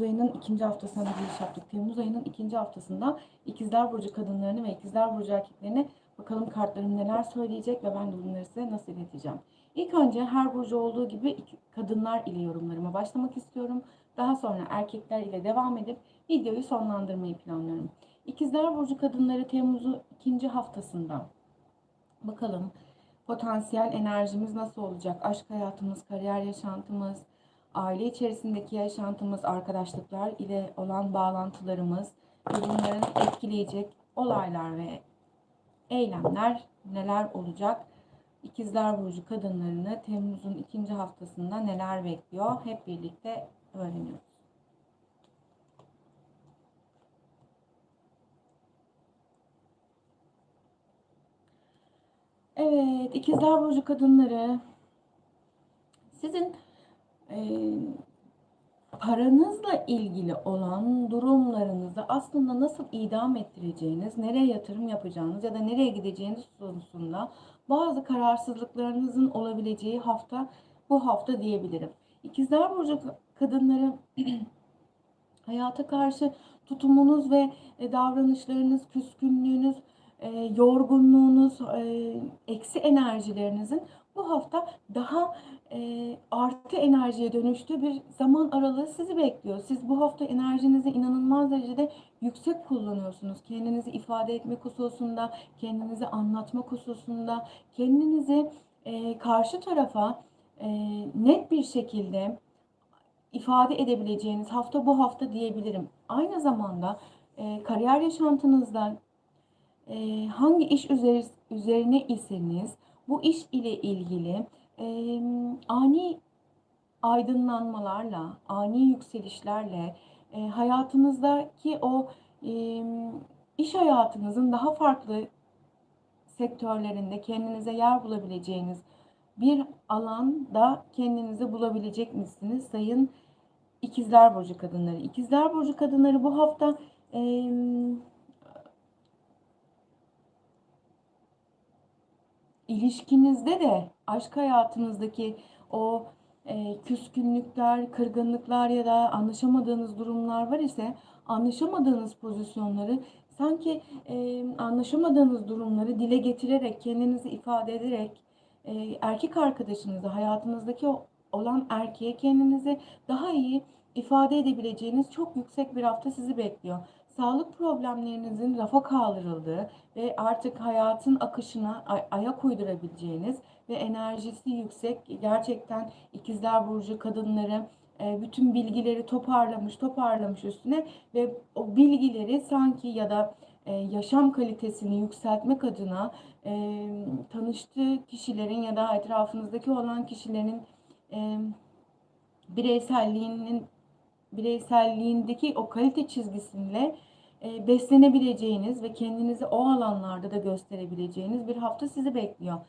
Temmuz ayının ikinci haftasına da giriş yaptık. Temmuz ayının ikinci haftasında İkizler Burcu kadınlarını ve İkizler Burcu erkeklerini bakalım kartlarım neler söyleyecek ve ben de bunları size nasıl ileteceğim. İlk önce her burcu olduğu gibi kadınlar ile yorumlarıma başlamak istiyorum. Daha sonra erkekler ile devam edip videoyu sonlandırmayı planlıyorum. İkizler Burcu kadınları Temmuz'un ikinci haftasında bakalım potansiyel enerjimiz nasıl olacak? Aşk hayatımız, kariyer yaşantımız, aile içerisindeki yaşantımız, arkadaşlıklar ile olan bağlantılarımız ve bunların etkileyecek olaylar ve eylemler neler olacak? İkizler Burcu kadınlarını Temmuz'un ikinci haftasında neler bekliyor? Hep birlikte öğreniyoruz. Evet, İkizler Burcu kadınları sizin e, paranızla ilgili olan durumlarınızı aslında nasıl idam ettireceğiniz, nereye yatırım yapacağınız ya da nereye gideceğiniz konusunda bazı kararsızlıklarınızın olabileceği hafta bu hafta diyebilirim. İkizler Burcu kadınları hayata karşı tutumunuz ve e, davranışlarınız, küskünlüğünüz, e, yorgunluğunuz, e, eksi enerjilerinizin bu hafta daha e, artı enerjiye dönüştüğü bir zaman aralığı sizi bekliyor. Siz bu hafta enerjinizi inanılmaz derecede yüksek kullanıyorsunuz. Kendinizi ifade etmek hususunda, kendinizi anlatmak hususunda, kendinizi e, karşı tarafa e, net bir şekilde ifade edebileceğiniz hafta bu hafta diyebilirim. Aynı zamanda e, kariyer yaşantınızda e, hangi iş üzeri, üzerine iseniz bu iş ile ilgili e, ani aydınlanmalarla, ani yükselişlerle e, hayatınızdaki o e, iş hayatınızın daha farklı sektörlerinde kendinize yer bulabileceğiniz bir alanda kendinizi bulabilecek misiniz sayın İkizler Burcu kadınları? İkizler Burcu kadınları bu hafta e, ilişkinizde de aşk hayatınızdaki o e, küskünlükler, kırgınlıklar ya da anlaşamadığınız durumlar var ise anlaşamadığınız pozisyonları sanki e, anlaşamadığınız durumları dile getirerek, kendinizi ifade ederek e, erkek arkadaşınızı, hayatınızdaki olan erkeğe kendinizi daha iyi ifade edebileceğiniz çok yüksek bir hafta sizi bekliyor. Sağlık problemlerinizin rafa kaldırıldığı ve artık hayatın akışına ay- ayak uydurabileceğiniz ve enerjisi yüksek gerçekten ikizler burcu kadınları e, bütün bilgileri toparlamış toparlamış üstüne ve o bilgileri sanki ya da e, yaşam kalitesini yükseltmek adına e, tanıştığı kişilerin ya da etrafınızdaki olan kişilerin bireyselliğinin bireyselliğindeki o kalite çizgisiyle e, beslenebileceğiniz ve kendinizi o alanlarda da gösterebileceğiniz bir hafta sizi bekliyor.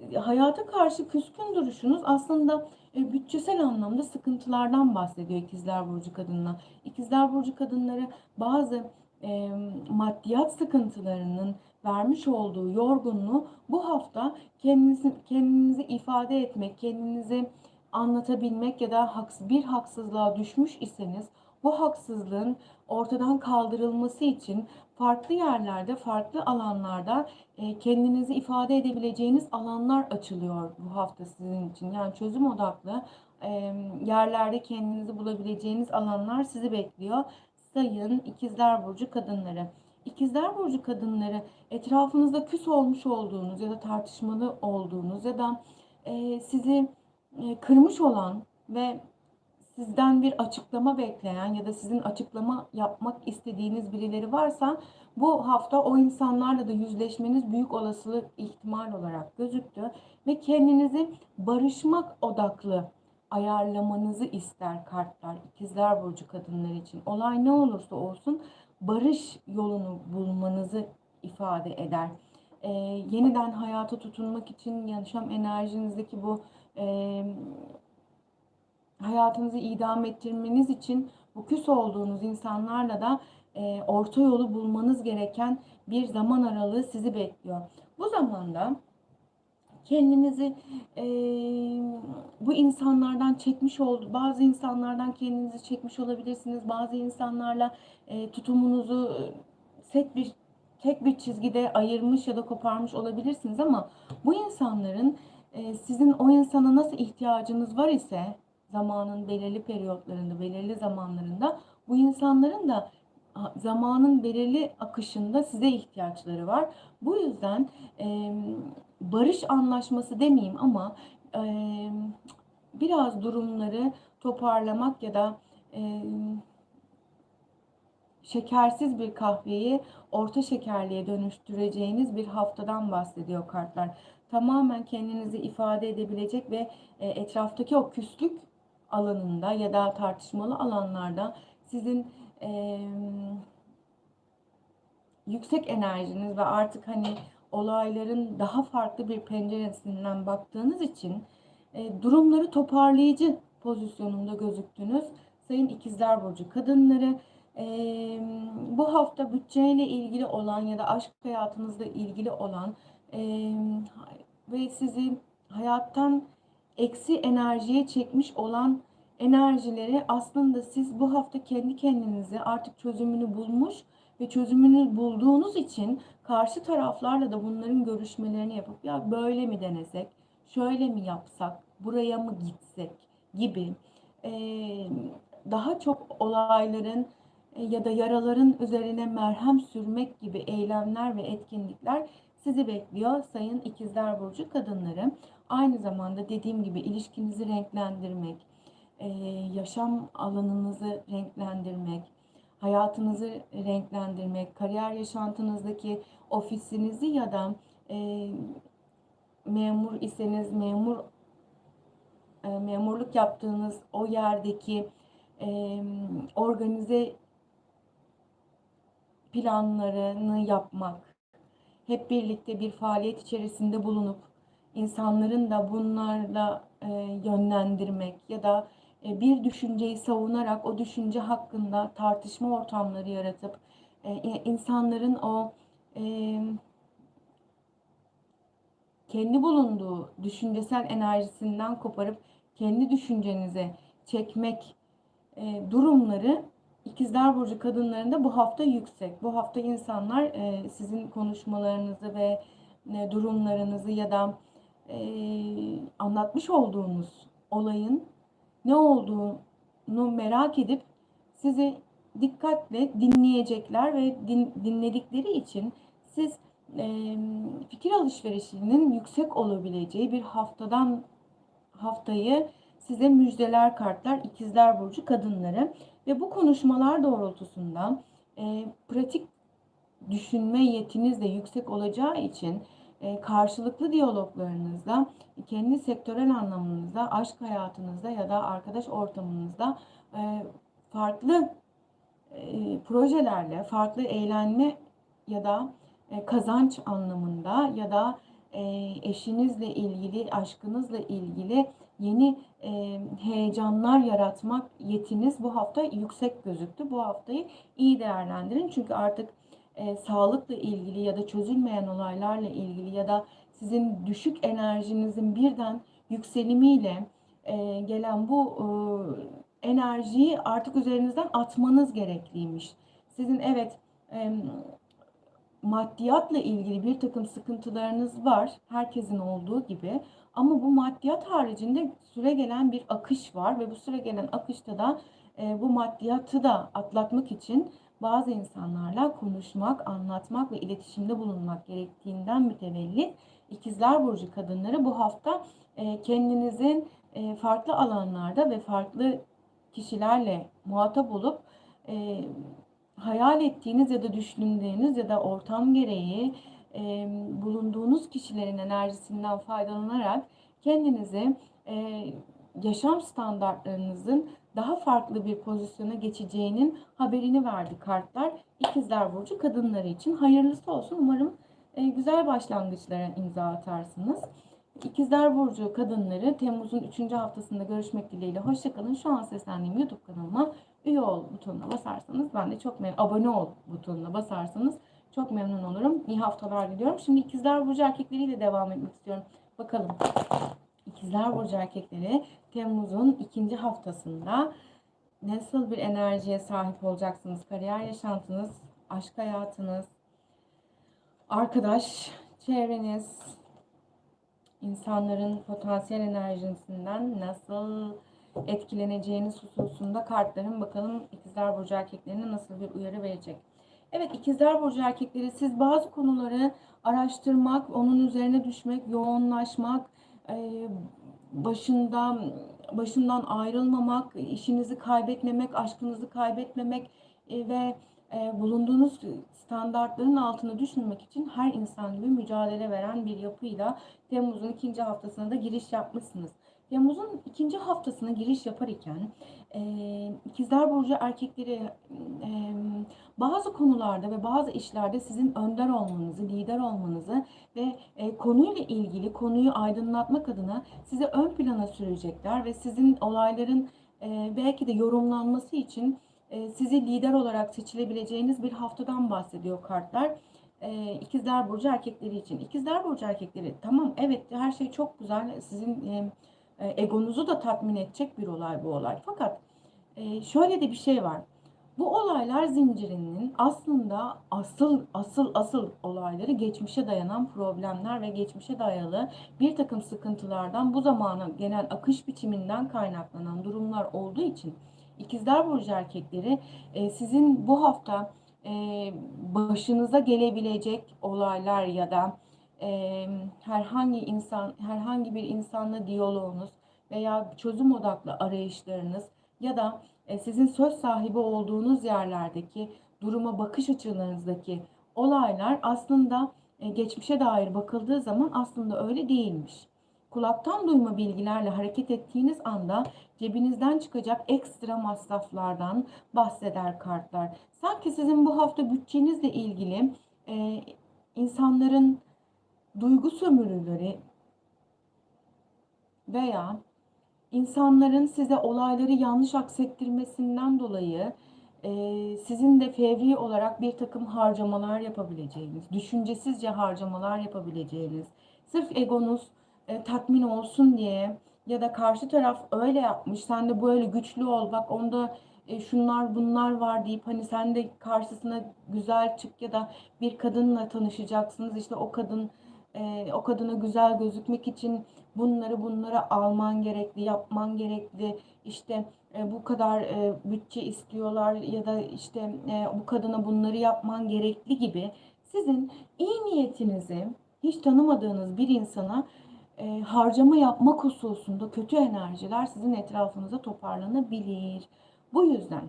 E, Hayata karşı küskün duruşunuz aslında e, bütçesel anlamda sıkıntılardan bahsediyor İkizler Burcu kadınına. İkizler Burcu kadınları bazı e, maddiyat sıkıntılarının vermiş olduğu yorgunluğu bu hafta kendinizi, kendinizi ifade etmek, kendinizi anlatabilmek ya da haks bir haksızlığa düşmüş iseniz bu haksızlığın ortadan kaldırılması için farklı yerlerde, farklı alanlarda e, kendinizi ifade edebileceğiniz alanlar açılıyor bu hafta sizin için. Yani çözüm odaklı e, yerlerde kendinizi bulabileceğiniz alanlar sizi bekliyor. Sayın İkizler Burcu kadınları. İkizler Burcu kadınları etrafınızda küs olmuş olduğunuz ya da tartışmalı olduğunuz ya da e, sizi kırmış olan ve sizden bir açıklama bekleyen ya da sizin açıklama yapmak istediğiniz birileri varsa bu hafta o insanlarla da yüzleşmeniz büyük olasılık ihtimal olarak gözüktü ve kendinizi barışmak odaklı ayarlamanızı ister kartlar ikizler burcu kadınlar için. Olay ne olursa olsun barış yolunu bulmanızı ifade eder. Ee, yeniden hayata tutunmak için yaşam enerjinizdeki bu e, hayatınızı idam ettirmeniz için bu küs olduğunuz insanlarla da e, orta yolu bulmanız gereken bir zaman aralığı sizi bekliyor. Bu zamanda kendinizi e, bu insanlardan çekmiş oldu. Bazı insanlardan kendinizi çekmiş olabilirsiniz. Bazı insanlarla e, tutumunuzu tek bir tek bir çizgide ayırmış ya da koparmış olabilirsiniz ama bu insanların e, sizin o insana nasıl ihtiyacınız var ise zamanın belirli periyotlarında, belirli zamanlarında bu insanların da zamanın belirli akışında size ihtiyaçları var. Bu yüzden e, barış anlaşması demeyeyim ama e, biraz durumları toparlamak ya da e, şekersiz bir kahveyi orta şekerliğe dönüştüreceğiniz bir haftadan bahsediyor kartlar. Tamamen kendinizi ifade edebilecek ve e, etraftaki o küslük alanında ya da tartışmalı alanlarda sizin e, yüksek enerjiniz ve artık hani olayların daha farklı bir penceresinden baktığınız için e, durumları toparlayıcı pozisyonunda gözüktünüz. Sayın İkizler Burcu kadınları e, bu hafta bütçeyle ilgili olan ya da aşk hayatınızla ilgili olan e, ve sizi hayattan eksi enerjiye çekmiş olan enerjileri aslında siz bu hafta kendi kendinize artık çözümünü bulmuş ve çözümünü bulduğunuz için karşı taraflarla da bunların görüşmelerini yapıp ya böyle mi denesek, şöyle mi yapsak, buraya mı gitsek gibi daha çok olayların e, ya da yaraların üzerine merhem sürmek gibi eylemler ve etkinlikler sizi bekliyor sayın ikizler burcu kadınları. Aynı zamanda dediğim gibi ilişkinizi renklendirmek, e, yaşam alanınızı renklendirmek, hayatınızı renklendirmek, kariyer yaşantınızdaki ofisinizi ya da e, memur iseniz memur e, memurluk yaptığınız o yerdeki organize planlarını yapmak, hep birlikte bir faaliyet içerisinde bulunup insanların da bunlarla e, yönlendirmek ya da e, bir düşünceyi savunarak o düşünce hakkında tartışma ortamları yaratıp e, insanların o e, kendi bulunduğu düşüncesel enerjisinden koparıp kendi düşüncenize çekmek durumları İkizler Burcu kadınlarında bu hafta yüksek. Bu hafta insanlar sizin konuşmalarınızı ve durumlarınızı ya da anlatmış olduğunuz olayın ne olduğunu merak edip sizi dikkatle dinleyecekler ve din, dinledikleri için siz e, fikir alışverişinin yüksek olabileceği bir haftadan haftayı size müjdeler kartlar ikizler burcu kadınları ve bu konuşmalar doğrultusunda e, pratik düşünme yetiniz de yüksek olacağı için e, karşılıklı diyaloglarınızda, kendi sektörel anlamınızda, aşk hayatınızda ya da arkadaş ortamınızda e, farklı e, projelerle, farklı eğlenme ya da kazanç anlamında ya da eşinizle ilgili, aşkınızla ilgili yeni heyecanlar yaratmak yetiniz bu hafta yüksek gözüktü. Bu haftayı iyi değerlendirin çünkü artık e, sağlıkla ilgili ya da çözülmeyen olaylarla ilgili ya da sizin düşük enerjinizin birden yükselimiyle e, gelen bu e, enerjiyi artık üzerinizden atmanız gerekliymiş. Sizin evet e, maddiyatla ilgili bir takım sıkıntılarınız var. Herkesin olduğu gibi. Ama bu maddiyat haricinde süre gelen bir akış var ve bu süre gelen akışta da e, bu maddiyatı da atlatmak için bazı insanlarla konuşmak, anlatmak ve iletişimde bulunmak gerektiğinden mütevellit ikizler burcu kadınları bu hafta e, kendinizin e, farklı alanlarda ve farklı kişilerle muhatap olup e, hayal ettiğiniz ya da düşündüğünüz ya da ortam gereği bulunduğunuz kişilerin enerjisinden faydalanarak kendinizi yaşam standartlarınızın daha farklı bir pozisyona geçeceğinin haberini verdi kartlar. İkizler Burcu kadınları için hayırlısı olsun. Umarım e, güzel başlangıçlara imza atarsınız. İkizler Burcu kadınları Temmuz'un 3. haftasında görüşmek dileğiyle. Hoşçakalın. Şu an seslendiğim YouTube kanalıma üye ol butonuna basarsanız ben de çok memnun, abone ol butonuna basarsanız çok memnun olurum. İyi haftalar diliyorum. Şimdi İkizler Burcu erkekleriyle devam etmek istiyorum. Bakalım. İkizler Burcu erkekleri Temmuz'un ikinci haftasında nasıl bir enerjiye sahip olacaksınız? Kariyer yaşantınız, aşk hayatınız, arkadaş çevreniz, insanların potansiyel enerjisinden nasıl etkileneceğiniz hususunda kartların bakalım ikizler burcu erkeklerine nasıl bir uyarı verecek. Evet ikizler burcu erkekleri siz bazı konuları araştırmak, onun üzerine düşmek, yoğunlaşmak, e, başından başından ayrılmamak, işinizi kaybetmemek, aşkınızı kaybetmemek e, ve e, bulunduğunuz standartların altına düşmemek için her insan gibi mücadele veren bir yapıyla Temmuz'un ikinci haftasına da giriş yapmışsınız. Temmuz'un ikinci haftasına giriş yapar iken e, ikizler burcu erkekleri e, bazı konularda ve bazı işlerde sizin önder olmanızı, lider olmanızı ve e, konuyla ilgili konuyu aydınlatmak adına size ön plana sürecekler ve sizin olayların e, belki de yorumlanması için e, sizi lider olarak seçilebileceğiniz bir haftadan bahsediyor kartlar. E, İkizler Burcu erkekleri için. İkizler Burcu erkekleri tamam evet her şey çok güzel. Sizin e, e, egonuzu da tatmin edecek bir olay bu olay. Fakat e, şöyle de bir şey var. Bu olaylar zincirinin aslında asıl asıl asıl olayları geçmişe dayanan problemler ve geçmişe dayalı bir takım sıkıntılardan bu zamana genel akış biçiminden kaynaklanan durumlar olduğu için İkizler Burcu erkekleri e, sizin bu hafta e, başınıza gelebilecek olaylar ya da e, herhangi insan herhangi bir insanla diyaloğunuz veya çözüm odaklı arayışlarınız ya da sizin söz sahibi olduğunuz yerlerdeki duruma bakış açılarınızdaki olaylar aslında e, geçmişe dair bakıldığı zaman aslında öyle değilmiş. Kulaktan duyma bilgilerle hareket ettiğiniz anda cebinizden çıkacak ekstra masraflardan bahseder kartlar. Sanki sizin bu hafta bütçenizle ilgili e, insanların duygu sömürüleri veya insanların size olayları yanlış aksettirmesinden dolayı e, sizin de fevri olarak bir takım harcamalar yapabileceğiniz, düşüncesizce harcamalar yapabileceğiniz, sırf egonuz e, tatmin olsun diye ya da karşı taraf öyle yapmış, sen de böyle güçlü ol, bak onda e, şunlar bunlar var deyip hani sen de karşısına güzel çık ya da bir kadınla tanışacaksınız, işte o kadın o kadına güzel gözükmek için bunları bunları alman gerekli, yapman gerekli. İşte e, bu kadar e, bütçe istiyorlar ya da işte e, bu kadına bunları yapman gerekli gibi sizin iyi niyetinizi hiç tanımadığınız bir insana e, harcama yapmak hususunda kötü enerjiler sizin etrafınıza toparlanabilir. Bu yüzden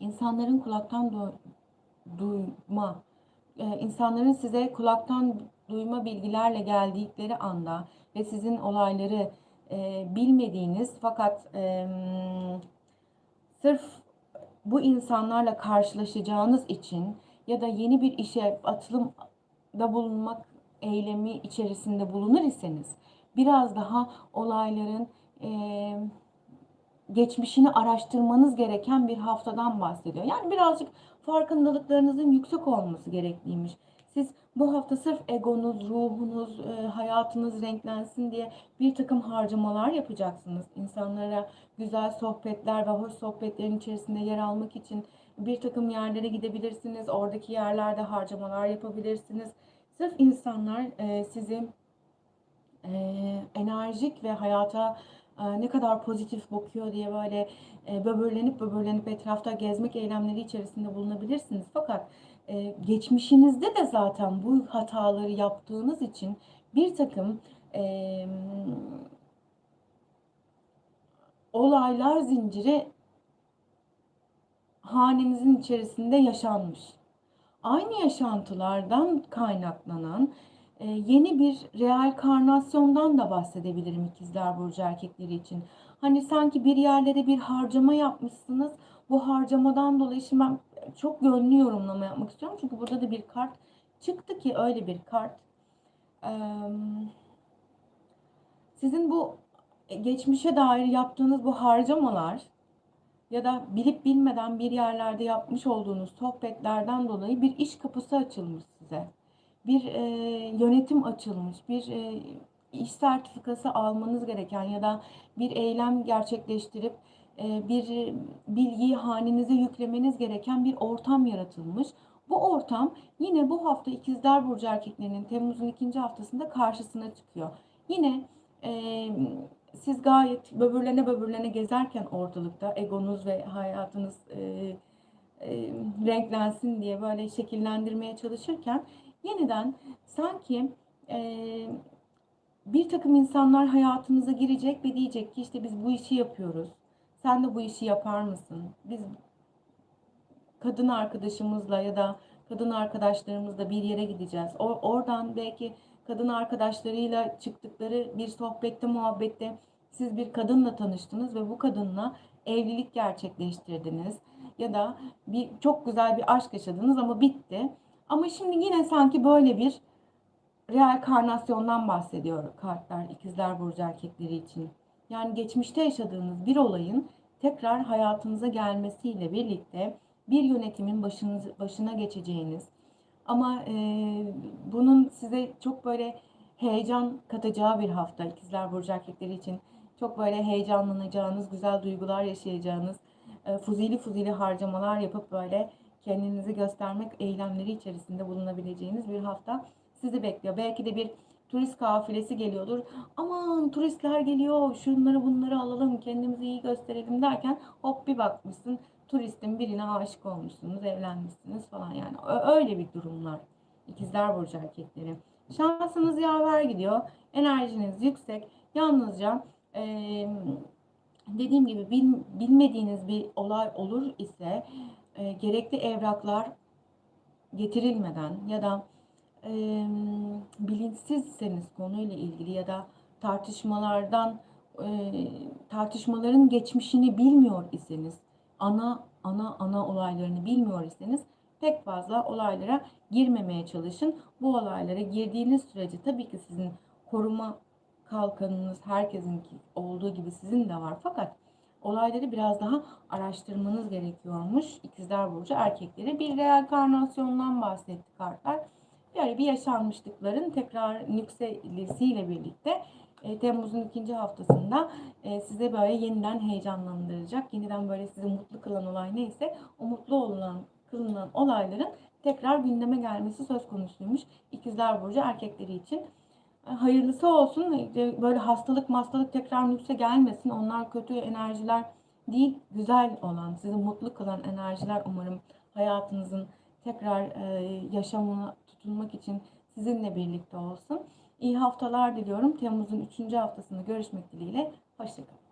insanların kulaktan du duyma, e, insanların size kulaktan duyma bilgilerle geldikleri anda ve sizin olayları e, bilmediğiniz fakat e, sırf bu insanlarla karşılaşacağınız için ya da yeni bir işe atılımda bulunmak eylemi içerisinde bulunur iseniz biraz daha olayların e, geçmişini araştırmanız gereken bir haftadan bahsediyor. Yani birazcık farkındalıklarınızın yüksek olması gerekliymiş. Siz bu hafta sırf egonuz, ruhunuz, e, hayatınız renklensin diye bir takım harcamalar yapacaksınız. İnsanlara güzel sohbetler ve hoş sohbetlerin içerisinde yer almak için bir takım yerlere gidebilirsiniz. Oradaki yerlerde harcamalar yapabilirsiniz. Sırf insanlar e, sizi e, enerjik ve hayata ne kadar pozitif bakıyor diye böyle böbürlenip böbürlenip etrafta gezmek eylemleri içerisinde bulunabilirsiniz. Fakat e, geçmişinizde de zaten bu hataları yaptığınız için bir takım e, olaylar zinciri hanenizin içerisinde yaşanmış. Aynı yaşantılardan kaynaklanan e, yeni bir reenkarnasyondan da bahsedebilirim ikizler burcu erkekleri için. Hani sanki bir yerlere bir harcama yapmışsınız. Bu harcamadan dolayı şimdi ben çok yönlü yorumlama yapmak istiyorum. Çünkü burada da bir kart çıktı ki öyle bir kart. Sizin bu geçmişe dair yaptığınız bu harcamalar ya da bilip bilmeden bir yerlerde yapmış olduğunuz sohbetlerden dolayı bir iş kapısı açılmış size. Bir e, yönetim açılmış, bir e, iş sertifikası almanız gereken ya da bir eylem gerçekleştirip bir bilgiyi hanenize yüklemeniz gereken bir ortam yaratılmış. Bu ortam yine bu hafta İkizler Burcu erkeklerinin Temmuz'un ikinci haftasında karşısına çıkıyor. Yine e, siz gayet böbürlene böbürlene gezerken ortalıkta egonuz ve hayatınız e, e, renklensin diye böyle şekillendirmeye çalışırken yeniden sanki e, bir takım insanlar hayatınıza girecek ve diyecek ki işte biz bu işi yapıyoruz. Sen de bu işi yapar mısın? Biz kadın arkadaşımızla ya da kadın arkadaşlarımızla bir yere gideceğiz. O, oradan belki kadın arkadaşlarıyla çıktıkları bir sohbette, muhabbette siz bir kadınla tanıştınız ve bu kadınla evlilik gerçekleştirdiniz ya da bir çok güzel bir aşk yaşadınız ama bitti. Ama şimdi yine sanki böyle bir reenkarnasyondan bahsediyor kartlar ikizler burcu erkekleri için. Yani geçmişte yaşadığınız bir olayın tekrar hayatınıza gelmesiyle birlikte bir yönetimin başınız, başına geçeceğiniz ama e, bunun size çok böyle heyecan katacağı bir hafta ikizler burcu erkekleri için çok böyle heyecanlanacağınız, güzel duygular yaşayacağınız, e, fuzili fuzili harcamalar yapıp böyle kendinizi göstermek eylemleri içerisinde bulunabileceğiniz bir hafta sizi bekliyor. Belki de bir turist kafilesi geliyordur. Aman turistler geliyor, şunları bunları alalım, kendimizi iyi gösterelim derken hop bir bakmışsın turistin birine aşık olmuşsunuz, evlenmişsiniz falan yani. Öyle bir durumlar. İkizler Burcu erkekleri. Şansınız yaver gidiyor. Enerjiniz yüksek. Yalnızca ee, dediğim gibi bil, bilmediğiniz bir olay olur ise e, gerekli evraklar getirilmeden ya da e, bilinçsizseniz konuyla ilgili ya da tartışmalardan e, tartışmaların geçmişini bilmiyor iseniz ana ana ana olaylarını bilmiyor iseniz pek fazla olaylara girmemeye çalışın. Bu olaylara girdiğiniz sürece tabii ki sizin koruma kalkanınız herkesin olduğu gibi sizin de var. Fakat olayları biraz daha araştırmanız gerekiyormuş. İkizler Burcu erkekleri bir reenkarnasyondan bahsetti kartlar. Yani bir yaşanmışlıkların tekrar yükselisiyle birlikte e, Temmuz'un ikinci haftasında e, size böyle yeniden heyecanlandıracak, yeniden böyle sizi mutlu kılan olay neyse o mutlu olan kılınan olayların tekrar gündeme gelmesi söz konusuymuş. İkizler Burcu erkekleri için hayırlısı olsun. Böyle hastalık hastalık tekrar nükse gelmesin. Onlar kötü enerjiler değil, güzel olan, sizi mutlu kılan enerjiler umarım hayatınızın tekrar e, yaşamına tutunmak için sizinle birlikte olsun. İyi haftalar diliyorum. Temmuz'un 3. haftasında görüşmek dileğiyle. Hoşçakalın.